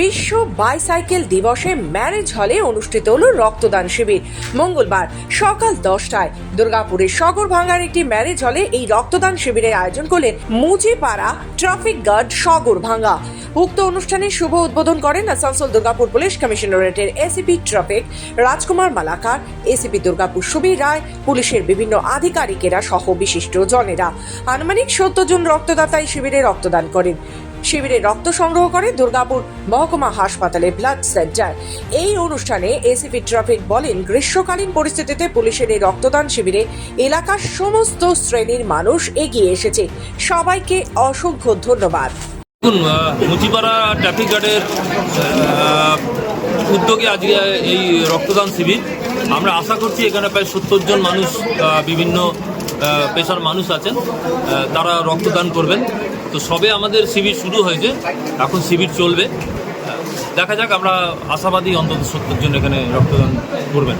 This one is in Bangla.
বিশ্ব বাইসাইকেল দিবসে ম্যারেজ হলে অনুষ্ঠিত হল রক্তদান শিবির। মঙ্গলবার সকাল দশটায় দুর্গাপুরের সগর ভাঙ্গার একটি ম্যারেজ হলে এই রক্তদান শিবিরের আয়োজন করলেন মুজিপাড়া ট্রাফিক গার্ড সগর ভাঙ্গা। উক্ত অনুষ্ঠানে শুভ উদ্বোধন করেন Asansol Durgapur police কমিশনারেটের ACP traffic, Rajkumar Malakar, ACP Durgapur Subir Roy, পুলিশের বিভিন্ন আধিকারিকেরা সহ বিশিষ্ট জনেরা। আনুমানিক সত্তর জন রক্তদাতা এই শিবিরে রক্তদান করেন। শিবিরে রক্ত সংগ্রহ করে দুর্গাপুর মহকুমা হাসপাতালে ব্লাড সেন্টার এই অনুষ্ঠানে এসিপি ট্রাফিক বলেন, গ্রীষ্মকালীন পরিস্থিতিতে পুলিশের এই রক্তদান শিবিরে এলাকার সমস্ত শ্রেণির মানুষ এগিয়ে এসেছে। সবাইকে অসংখ্য ধন্যবাদ। দেখুন মুচিপাড়া ট্রাফিক গার্ডের উদ্যোগে আজকে এই রক্তদান শিবির। আমরা আশা করছি এখানে প্রায় সত্তর জন মানুষ বিভিন্ন পেশার মানুষ আছেন তারা রক্তদান করবেন। তো সবে আমাদের শিবির শুরু হয়েছে। এখন শিবির চলবে। দেখা যাক, আমরা আশাবাদী অন্তত সত্তর জন এখানে রক্তদান করবেন।